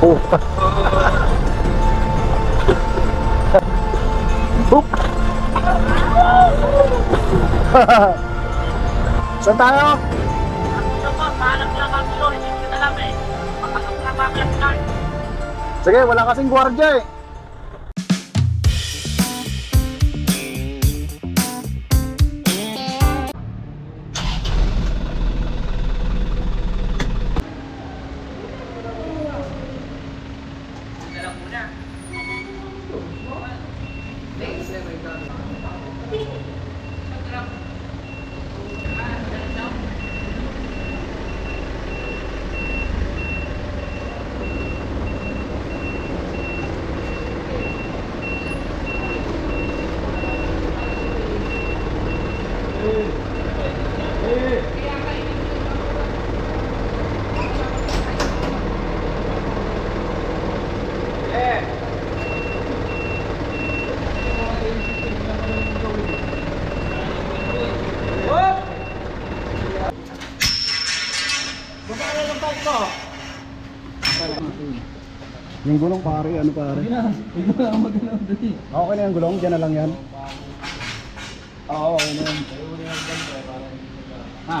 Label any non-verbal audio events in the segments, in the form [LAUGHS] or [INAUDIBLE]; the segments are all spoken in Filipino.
Oh. Boop. Saan tayo? Sige, wala kasing gwardiya eh. Yung gulong pare, ano pare? Okay na yung gulong, dyan na lang yan. Oo, okay na yan. Ha?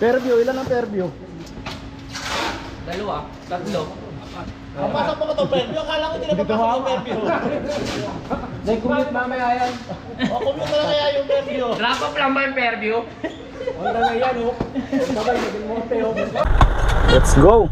Fair view, ilan ang fair view? Dalawa, tatlo. Pasok mo ko to, Preview. Akala ko hindi na papasok yung Preview. [LAUGHS] May commute mamaya yan. O, commute na lang kaya yung Preview. Drop off lang ba yung Fairview? Wala na yan, oh. Sabay, naging monte, oh. Let's go!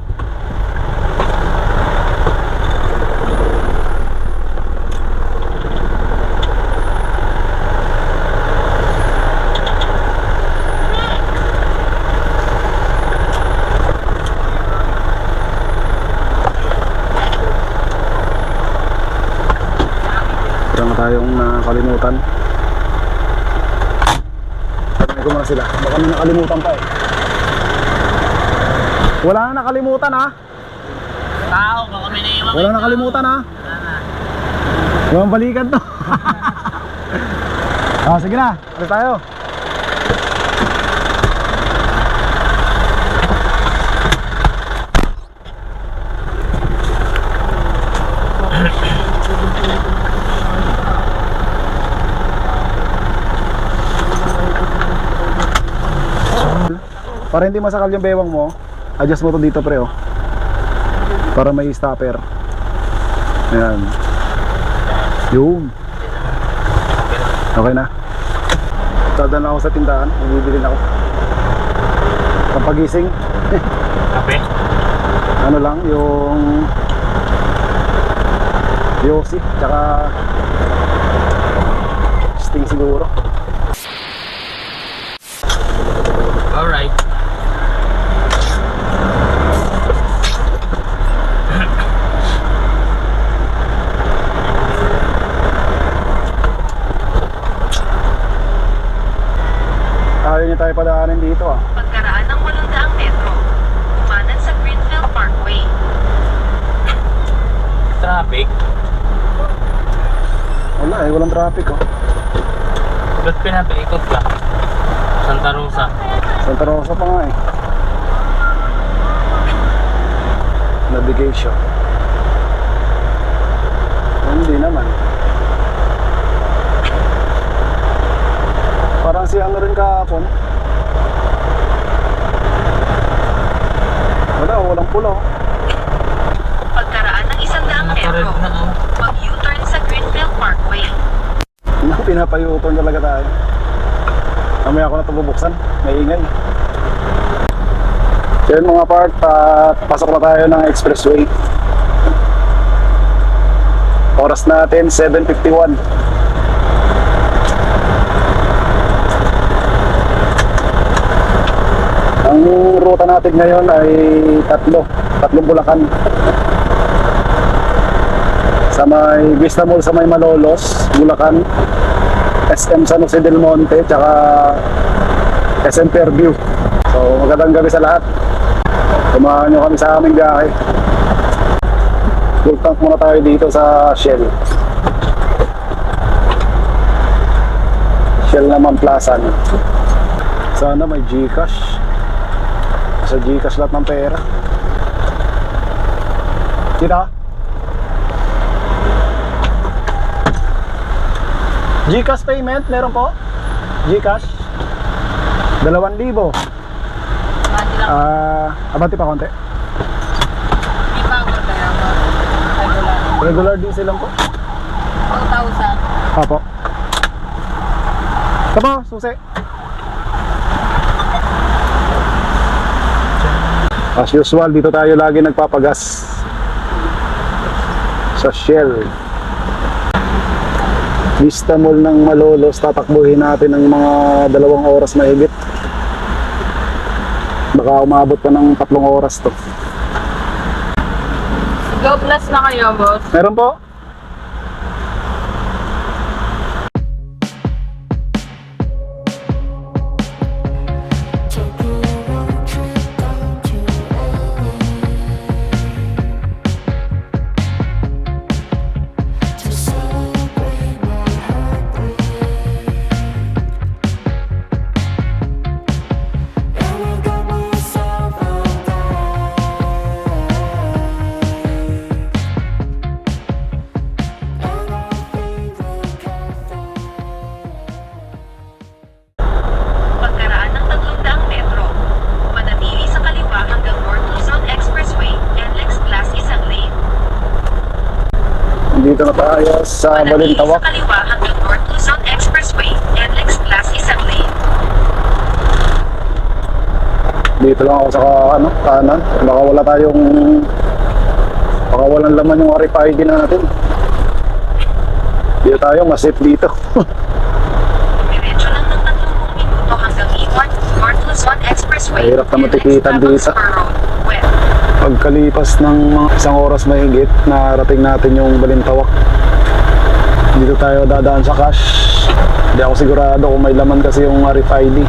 Nakalimutan. Sabi ko muna sila. Baka may nakalimutan pa eh. Wala na nakalimutan ha. Tao, baka may naiwan. Wala nakalimutan ha. Walang balikan to. [LAUGHS] ah, sige na. Alis tayo. Para hindi masakal yung bewang mo, adjust mo to dito pre oh. Para may stopper. Ayan. Yun. Okay na. Dadaan ako sa tindahan. Bibili na ako. Kapagising. Kape? [LAUGHS] Ano lang, yung Yossi, tsaka Sting siguro. Alright. Ayaw niya tayo padaanin dito ah. Pagkaraan ng 800 metro, kumanan sa Greenfield Parkway. Traffic? Wala eh, walang traffic oh. Ba't pinapaikot ka? Santa Rosa. Santa Rosa pa nga eh. Navigation. Hindi naman. Parang si ano rin kahapon. Wala, walang pula. Pagkaraan ng 100 Nakarad metro, na oh. mag-U-turn sa Greenfield Parkway. Naku, pinapayuton talaga tayo. Mamaya ako na ito bubuksan. May ingay. So yun mga part, at pasok na tayo ng expressway. Oras natin, 7.51. Ang ruta natin ngayon ay tatlo. Tatlong Bulacan. Sa may Vista Mall sa may Malolos, Bulacan. SM San Jose del Monte, tsaka SM Fairview. So magandang gabi sa lahat. Tumahan nyo kami sa aming biyahe. Full tank muna tayo dito sa Shell. Shell naman Plaza. no? Sana may Gcash. Sa Gcash lahat ng pera. Kita? Gcash payment, meron po? Gcash? Dalawan libo. Ah, abante pa konti. Di pa ako kaya ako. Regular. Diesel lang po. 2,000. Apo. Tama, susi. As usual, dito tayo lagi nagpapagas. Sa Shell. Vista Mall ng Malolos, tatakbuhin natin ng mga dalawang oras mahigit. Baka umabot pa ng tatlong oras to. Go plus na kayo, boss. Meron po? Dito na tayo sa Manatili sa Balintawak. kaliwa hanggang North Luzon Expressway, NLEX Class isang lane. Dito lang ako sa ano, kanan. Baka wala tayong baka walang laman yung RFID natin. Dito tayo, mas safe dito. Diretso lang ng 30 minuto hanggang E1, North Luzon Expressway, Mahirap na matikitan dito. Road. Pagkalipas ng mga isang oras mahigit, narating natin yung Balintawak. Dito tayo dadaan sa cash. Hindi ako sigurado kung may laman kasi yung RFID.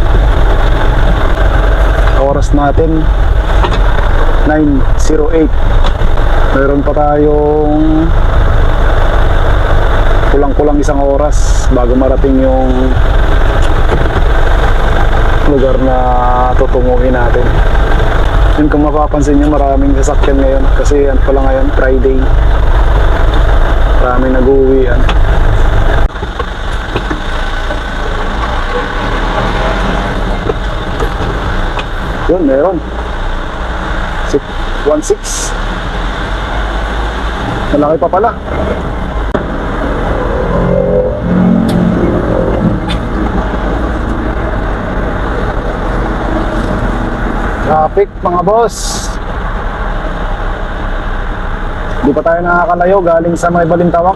Oras natin 9.08 Meron pa tayong kulang-kulang isang oras bago marating yung lugar na tutunguhin natin. Yun kung mapapansin nyo, maraming sasakyan ngayon kasi ano pala ngayon, Friday. Maraming nag-uwian. Yun, meron. 1.6 Malaki pa pala. Traffic mga boss. Di pa tayo nakakalayo galing sa may Balintawak.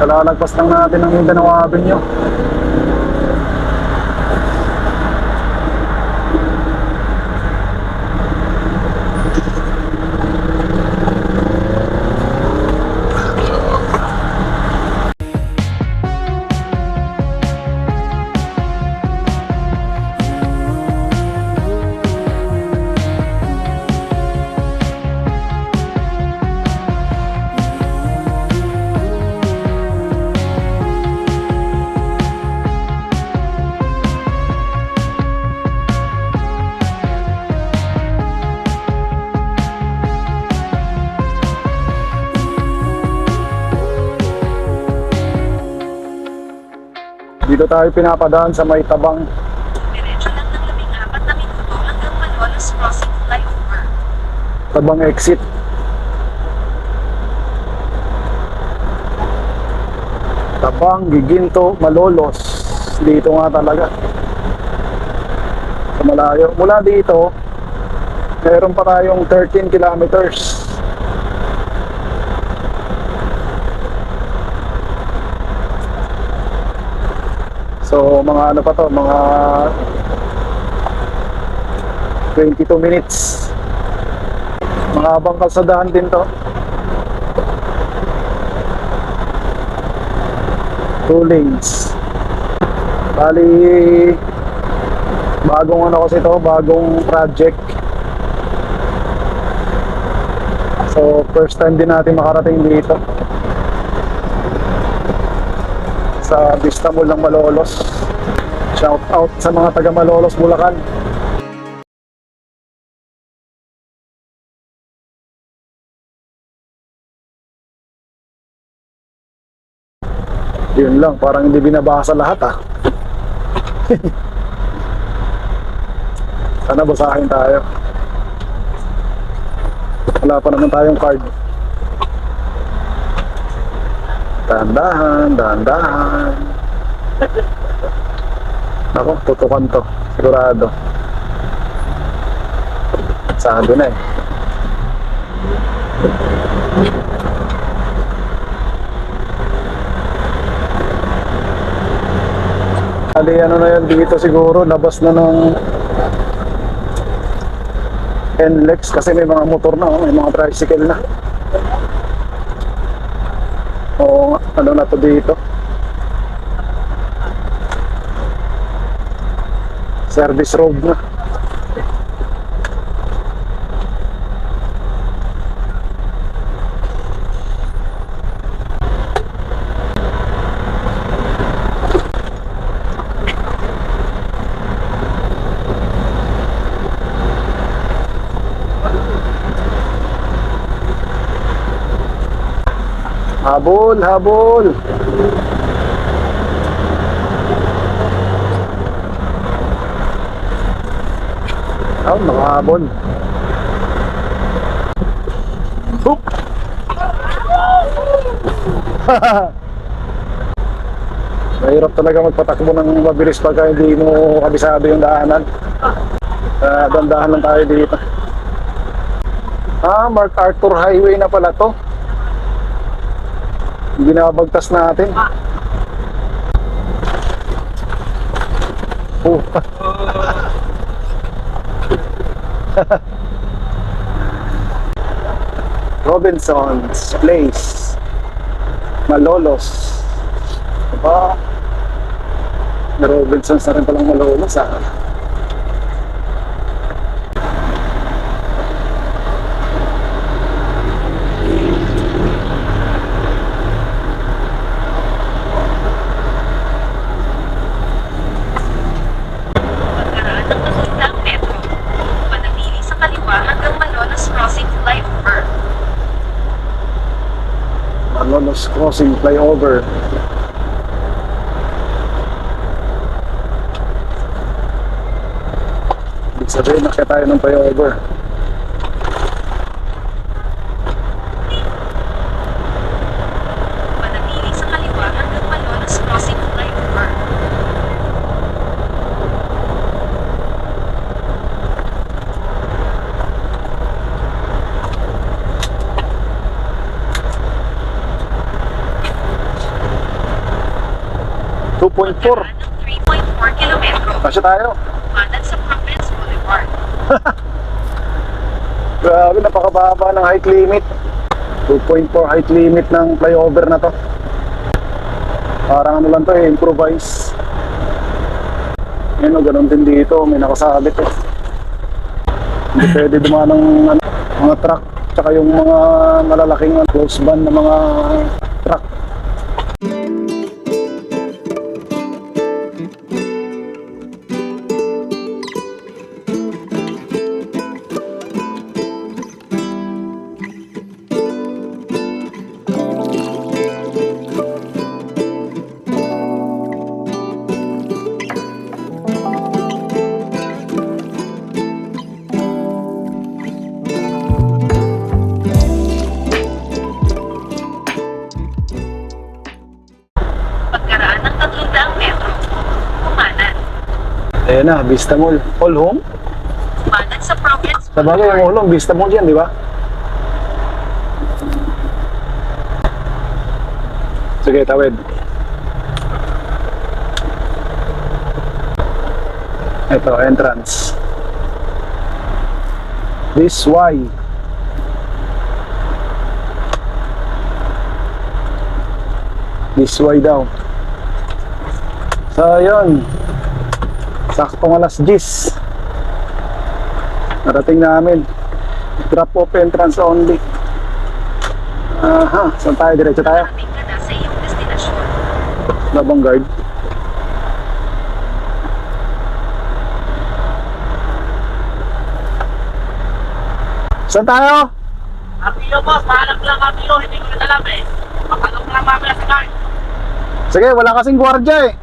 Kalalagpas lang natin ng Mindanao Avenue. Dito tayo pinapadaan sa may tabang Diretso lang ng 14 na minuto hanggang Malolos Crossing Flyover. tabang exit. Tabang, Giginto, Malolos. Dito nga talaga. Sa malayo. Mula dito, meron pa tayong 13 kilometers. So mga ano pa to, mga 22 minutes. Mga abang kalsadahan din to. Two lanes. Bali bagong ano kasi to, bagong project. So first time din natin makarating dito. Sa Vista Mall ng Malolos. Shout out sa mga taga Malolos, Bulacan. Yun lang, parang hindi binabasa lahat ah. [LAUGHS] Sana basahin tayo. Wala pa naman tayong card. Dahan-dahan, dahan-dahan. Ako, tutukan to. Sigurado. Sado na eh. Ali, ano na yan dito siguro, labas na ng NLEX kasi may mga motor na, oh, may mga tricycle na. Nga, ano na to dito? Service road na. Habol, habol. Oh, nakahabol. Hook! [LAUGHS] Mahirap talaga magpatakbo ng mabilis pagka hindi mo kabisado yung daanan. Uh, dandahan lang tayo dito. Ah, Mark Arthur Highway na pala to. Binabagtas natin. Oh. [LAUGHS] Robinson's Place. Malolos. Diba? Robinson's na rin palang Malolos ah. Pagkaraan ng papuntang metro. Manatili sa kaliwa hanggang Malolos Crossing Flyover. Malolos Crossing Flyover. Ibig sabihin, nakita tayo ng flyover. 2.4. 3.4 kilometro. Kasi tayo. Kanan sa Province Boulevard. [LAUGHS] Grabe, napakababa ng height limit. 2.4 height limit ng flyover na to. Parang ano lang to eh, improvise. Yan ganun din dito. May nakasabit eh. Hindi pwede dumaan ng ano, mga truck tsaka yung mga malalaking ano, close van na mga Ayan na, Vista Mall. All home? Kumanan sa Province Sa bagay, yung all home, Vista Mall yan, di ba? Sige, tawid. Ito, entrance. This way. This way daw. So, yun. Saktong alas 10. Narating namin. Drop off entrance only. Aha, saan tayo? Diretso tayo? Na. Labang guard. Saan tayo? Atiyo boss, mahanap lang atiyo, hindi ko rin alam eh. Makalong lang mamaya sa guard. Sige, wala kasing gwardiya eh.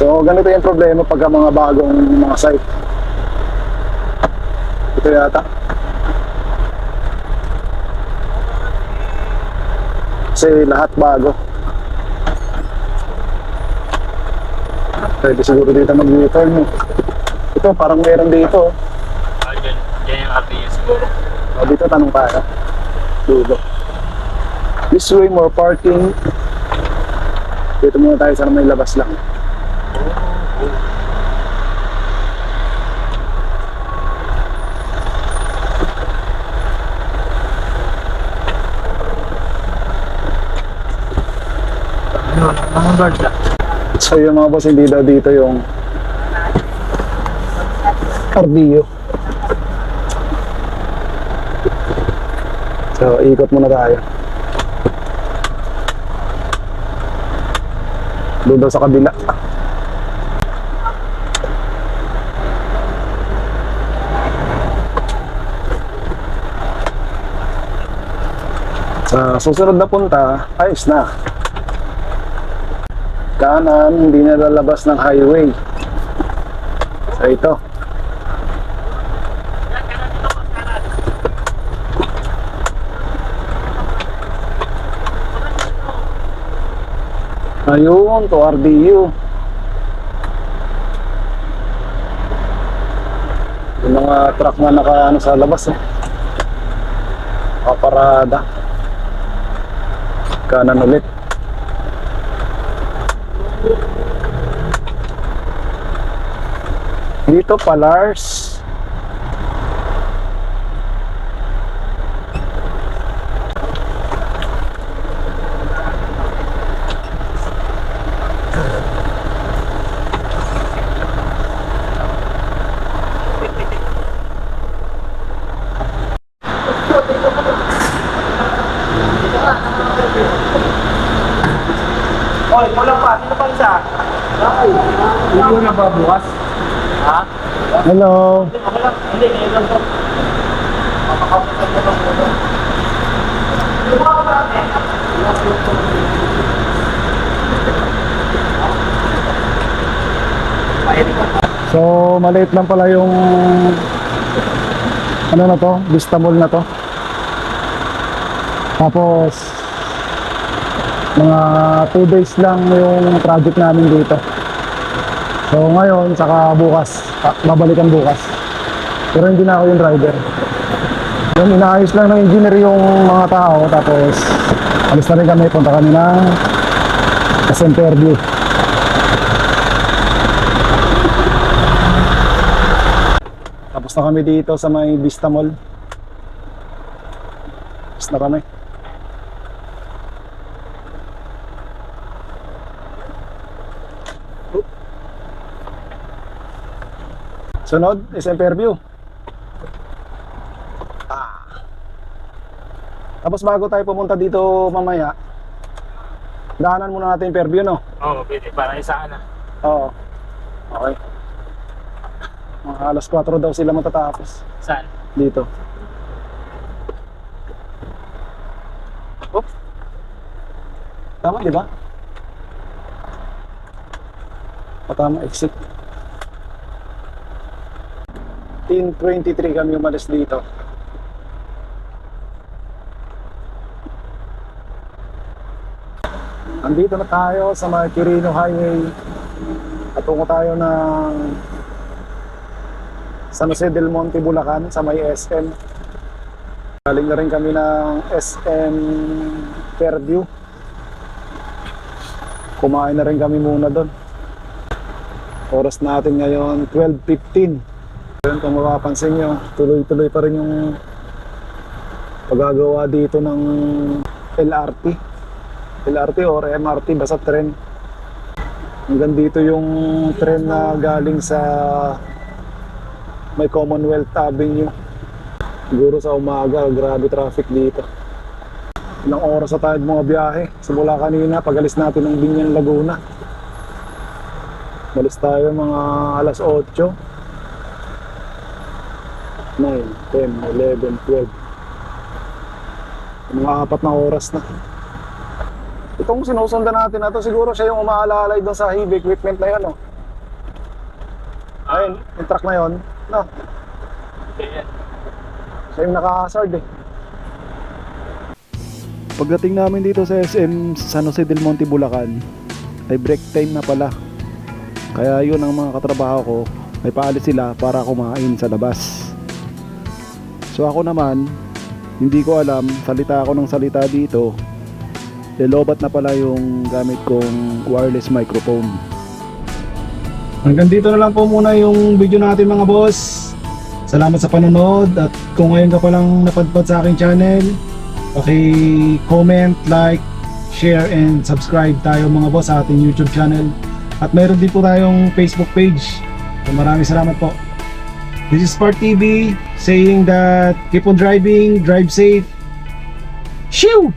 So, ganito yung problema pagka mga bagong mga site. Ito yata. Kasi lahat bago. Pwede siguro dito mag-U-turn. eh. Ito, parang meron dito. Ah, dyan. Dyan yung RTU siguro. O, dito tanong tayo. Dulo. This way, more parking. Dito muna tayo sa may labas lang. Mga guard lang. So yung mga boss, hindi daw dito yung cardio. So, ikot muna tayo. Doon daw sa kabila. Sa susunod na punta, ayos na kanan, hindi na lalabas ng highway. So ito. Ayun, to RDU. Yung mga truck na naka ano, sa labas eh. Nakaparada. Kanan ulit. Dito Palars. Oy, kulang pa, sino pa isa? Hindi mo na ba bukas? Ha? Hello. So, maliit lang pala yung ano na to, Vista Mall na to. Tapos mga 2 days lang yung project namin dito. So ngayon, saka bukas, ah, babalikan bukas. Pero hindi na ako yung driver. Yung inaayos lang ng engineer yung mga tao, tapos alis na rin kami, punta kami ng sa interview. Tapos na kami dito sa may Vista Mall. Tapos na kami. Sunod is interview. Ah. Tapos bago tayo pumunta dito mamaya, daanan muna natin interview, no? Oo, pwede. Para isaan na. Oo. Okay. Mga alas 4 daw sila matatapos Saan? dito. Oh. Tama, di ba? O tama, exit. 10.23 kami umalis dito. Andito na tayo sa may Quirino Highway. At tungo tayo ng San Jose del Monte, Bulacan sa may SM. Galing na rin kami ng SM Fairview. Kumain na rin kami muna doon. Oras natin ngayon 12.15. Yun, kung mapapansin nyo, tuloy-tuloy pa rin yung paggagawa dito ng LRT. LRT or MRT, basta tren. Hanggang dito yung tren na galing sa may Commonwealth Avenue. Siguro sa umaga, grabe traffic dito. Ilang oras na tayo mga biyahe. Simula kanina, pagalis natin ng Binyan, Laguna. Balis tayo mga alas 8. 9, 10, 11, 12. Mga apat na oras na. Itong sinusundan natin na to, siguro siya yung umaalalay doon sa heavy equipment na yun, oh. Ayun, yung truck na yun, no? Siya yung naka-hazard eh. Pagdating namin dito sa SM San Jose del Monte, Bulacan, ay break time na pala. Kaya yun ang mga katrabaho ko, may paalis sila para kumain sa labas. So ako naman, hindi ko alam, salita ako ng salita dito, Lelobat na pala yung gamit kong wireless microphone. Hanggang dito na lang po muna yung video natin mga boss. Salamat sa panonood at kung ngayon ka palang napadpad sa aking channel, paki-comment, like, share and subscribe tayo mga boss sa ating YouTube channel. At mayroon din po tayong Facebook page. So maraming salamat po. This is Spark TV saying that keep on driving, drive safe. Shoo!